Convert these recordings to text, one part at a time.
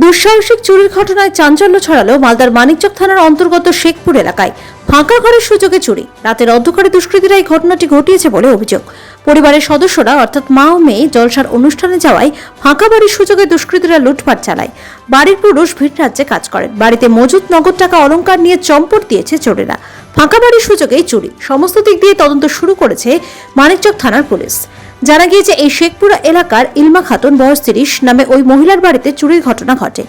দুঃসাহসিক চুরির ঘটনায় চাঞ্চল্য ছড়ালো মালদার মানিকচক থানার অন্তর্গত শেখপুর এলাকায়। ফাঁকা ঘরের সুযোগে চুরি। রাতের অন্ধকারে দুষ্কৃতীরা এই ঘটনাটি ঘটিয়েছে বলে অভিযোগ। পরিবারের সদস্যরা, অর্থাৎ মা ও মেয়ে, জলসার অনুষ্ঠানে যাওয়ায় ফাঁকা বাড়ির সুযোগে দুষ্কৃতীরা লুটপাট চালায়। বাড়ির পুরুষ ভিড় রাজ্যে কাজ করেন। বাড়িতে মজুত নগদ টাকা অলংকার নিয়ে চম্পট দিয়েছে চোরেরা। ফাঁকা বাড়ির সুযোগেই চুরি। সমস্ত দিক দিয়ে তদন্ত শুরু করেছে মানিকচক থানার পুলিশ। জানা গিয়েছে, এই শেখপুরা এলাকার ইলমা খাতুন, বয়স তিরিশ, নামে ওই মহিলার বাড়িতে চুরির ঘটনা ঘটে।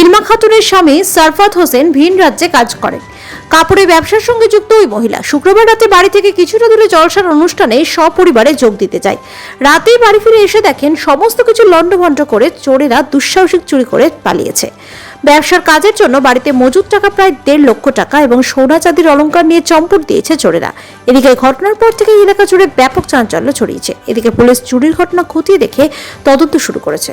ইলমা খাতুনের স্বামী সারফাত হোসেন ভিন রাজ্যে কাজ করেন। কাপড়ের ব্যবসার সঙ্গে যুক্ত ওই মহিলা। শুক্রবার রাতে বাড়ি থেকে কিছুটা দূরে জলসার অনুষ্ঠানে সপরিবারে যোগ দিতে যায় রাতেই বাড়ি ফিরে এসে দেখেন সমস্ত কিছু লণ্ডভণ্ড করে চোরেরা দুঃসাহসিক চুরি করে পালিয়েছে। ব্যবসার কাজের জন্য বাড়িতে মজুদ টাকা প্রায় দেড় লক্ষ টাকা এবং সোনা চাঁদির অলংকার নিয়ে চম্পট দিয়েছে চোরেরা। এদিকে ঘটনার পর থেকে এলাকা জুড়ে ব্যাপক চাঞ্চল্য ছড়িয়েছে। এদিকে পুলিশ চুরির ঘটনা খতিয়ে দেখে তদন্ত শুরু করেছে।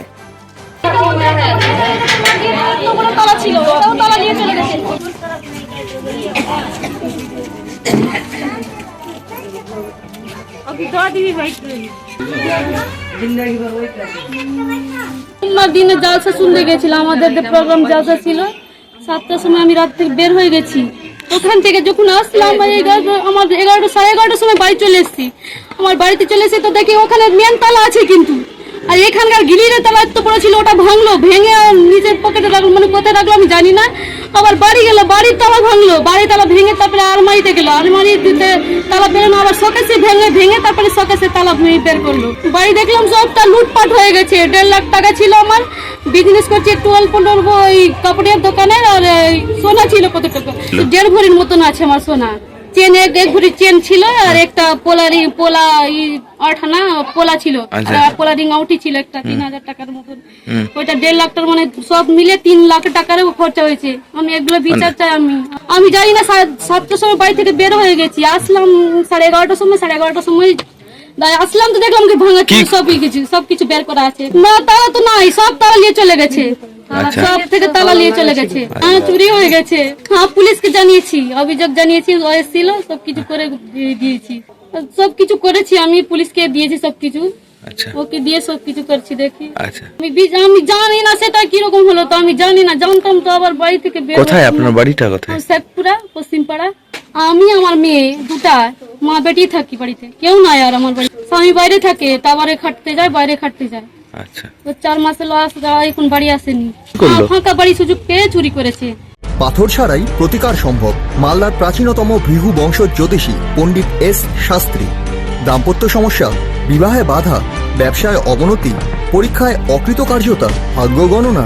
দিনে জালসা শুনতে গেছিলাম আমাদের যে প্রোগ্রাম জালসা ছিল, সাতটার সময় আমি রাত থেকে বের হয়ে গেছি। ওখান থেকে যখন আসলাম আমার এগারোটা সাড়ে এগারোটার সময় বাড়ি চলে এসেছি। আমার বাড়িতে চলে এসে তো দেখি ওখানে মেন তালা আছে কিন্তু। আর এখানকার গিলিরে তালা এত বড় ছিল ওটা ভাঙলো, ভেঙে নিজের পকেটে রাখল মানে কোথায় রাখল আমি জানি না। আবার বাড়ি গেল বাড়ির তালা ভাঙলো বাড়ি তালা ভেঙে তারপরে আলমারিতে গেলো। আলমারিতে তালা বেরোনো আবার শোকেসে ভেঙে ভেঙে তারপরে শোকেসে তালা ভেঙে বের করল। বাড়ি দেখলাম সবটা লুটপাট হয়ে গেছে। দেড় লাখ টাকা ছিল আমার। বিজনেস করছি একটু অল্প অল্প ওই কাপড়ের দোকানের আর সোনা ছিল কত টাকা। দেড় ভরির মতন আছে আমার সোনা। চেন ছিল আর একটা পোলারি পোলা আঠানা পোলা ছিল। আচ্ছা। পোলা রিং আউটি ছিল একটা তিন হাজার টাকার মতন। ওইটা দেড় লাখ টাকার মানে সব মিলে তিন লাখ টাকার খরচা হয়েছে। আমি এগুলো বিচার চাই আমি। আমি জানি না সাতটার সময় বাড়ি থেকে বের হয়ে গেছি। আসলাম সাড়ে এগারোটার সময় সাড়ে এগারোটার সময় আসলাম তো দেখলাম কি ভাঙা ছিল সব কিছু সব কিছু বের করা আছে। না তালা তো নাই সব তালা নিয়ে চলে গেছে। আচ্ছা। সব থেকে তালা নিয়ে চলে গেছে। হ্যাঁ চুরি হয়ে গেছে। হ্যাঁ পুলিশকে জানিয়েছি অভিযোগ জানিয়েছি ও এসেছিল সব কিছু করে দিয়ে দিয়েছি। সব কিছু করেছি আমি পুলিশকে দিয়েছি সব কিছু। আচ্ছা। ওকে দিয়ে সব কিছু করছি দেখি। আচ্ছা। আমি আমি জানি না সেটা কীরকম হলো তো আমি জানি না। জানতাম তো আবার বাড়ি থেকে বের কোথায় আপনার বাড়িটা কোথায়? শেখপুরা পশ্চিমপাড়া। আমি আমার মেয়ে দুটা মা বেটি থাকি বাড়িতে। কেউ নাই আর আমার বাড়ি স্বামী বাইরে থাকে তারপরে খাটতে যায় বাইরে খাটতে যায়। আচ্ছা। তো চার মাসে লস যাওয়া এখন বাড়ি আসেনি। ফাঁকা বাড়ি সুযোগ পেয়ে চুরি করেছে। পাথর ছাড়াই প্রতিকার সম্ভব মালদার প্রাচীনতম ভৃহু বংশ জ্যোতিষী পণ্ডিত এস শাস্ত্রী। দাম্পত্য সমস্যা বিবাহে বাধা ব্যবসায় অবনতি পরীক্ষায় অকৃতকার্যতা ভাগ্য গণনা